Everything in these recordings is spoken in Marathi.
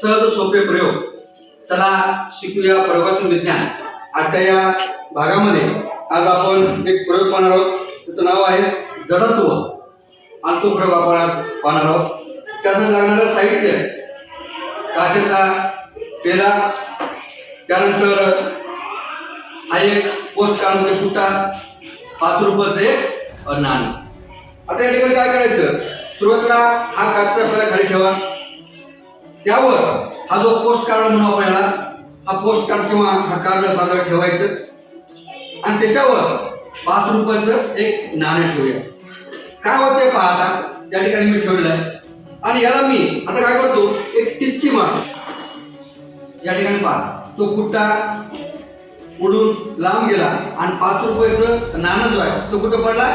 सहज सोपे प्रयोग. चला शिकूया प्रयोगातून विज्ञान. आजच्या या भागामध्ये आज आपण एक प्रयोग पाहणार आहोत. त्याचं नाव आहे जडत्व. आणि तो प्रयोग आपण आज पाहणार आहोत. त्यासाठी लागणारं साहित्य काचेचा पेला त्यानंतर हा एक पोस्ट काढून फुटा म्हणजे पाच रुपयाचं एक नाणं आता या ठिकाणी काय करायचं? सुरुवातीला हा काचचा पेला खाली ठेवा. त्यावर हा जो पोस्ट कार्ड म्हणून आपण याला हा पोस्ट कार्ड किंवा हा कार्ड साजरा ठेवायचं आणि त्याच्यावर पाच रुपयाचं एक नाणं ठेवूया. काय होतंय पहा आता या ठिकाणी मी ठेवलेलं आहे. आणि याला मी आता काय करतो एक टिचकी मारतो. या ठिकाणी पहा तो कुट्टा उडून लांब गेला आणि पाच रुपयाचं नाणं जो आहे तो कुठं पडला?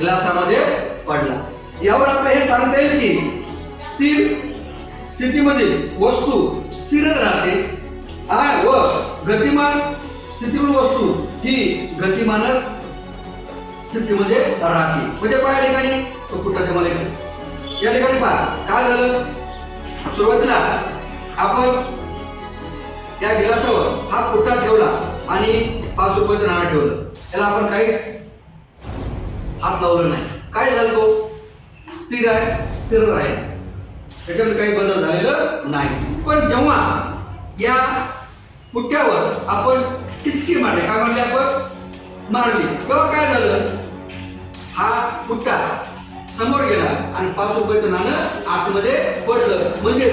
ग्लासामध्ये पडला. यावर आपल्याला हे सांगता येईल की स्थिर स्थितीमध्ये वस्तू स्थिर राहते. आ- व गतिमान स्थितीतील वस्तू ही गतिमानच स्थितीमध्ये राहते. म्हणजे पहा या ठिकाणी तो कुठं मला या ठिकाणी पहा काय झालं? सुरुवातीला आपण त्या गिलासावर हा पुट्टा ठेवला आणि पाच रुपयाचं नाणं ठेवलं. त्याला आपण काहीच हात लावलं नाही. काय झालं तो? स्थिर आहे स्थिर आहे त्याच्यामध्ये काही बदल झालेलं नाही. पण जेव्हा या पुट्ट्यावर आपण टिचकी मारली काय म्हणले आपण? मारली. तेव्हा काय झालं? हा पुट्टा समोर गेला आणि पाच रुपयाचं नाणं आतमध्ये पडलं. म्हणजे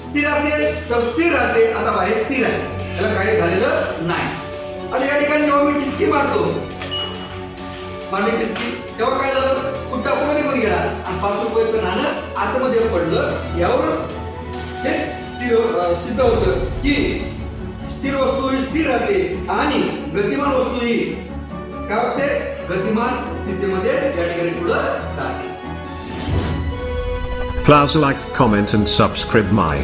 स्थिर असेल तर स्थिर राहते. आता बाहेर स्थिर आहे. त्याला काही झालेलं नाही. आता या ठिकाणी जेव्हा मी टिचकी मारतो मारली टिचकी तेव्हा काय पाच रुपयाचं नाणं आतमध्ये पडलं. यावर हेच स्थिर सिद्ध होतं की स्थिर वस्तू ही स्थिर राहते आणि गतिमान वस्तू ही काय असते? गतिमान स्थितीमध्ये या ठिकाणी पुढं जाते. Please like, comment and subscribe my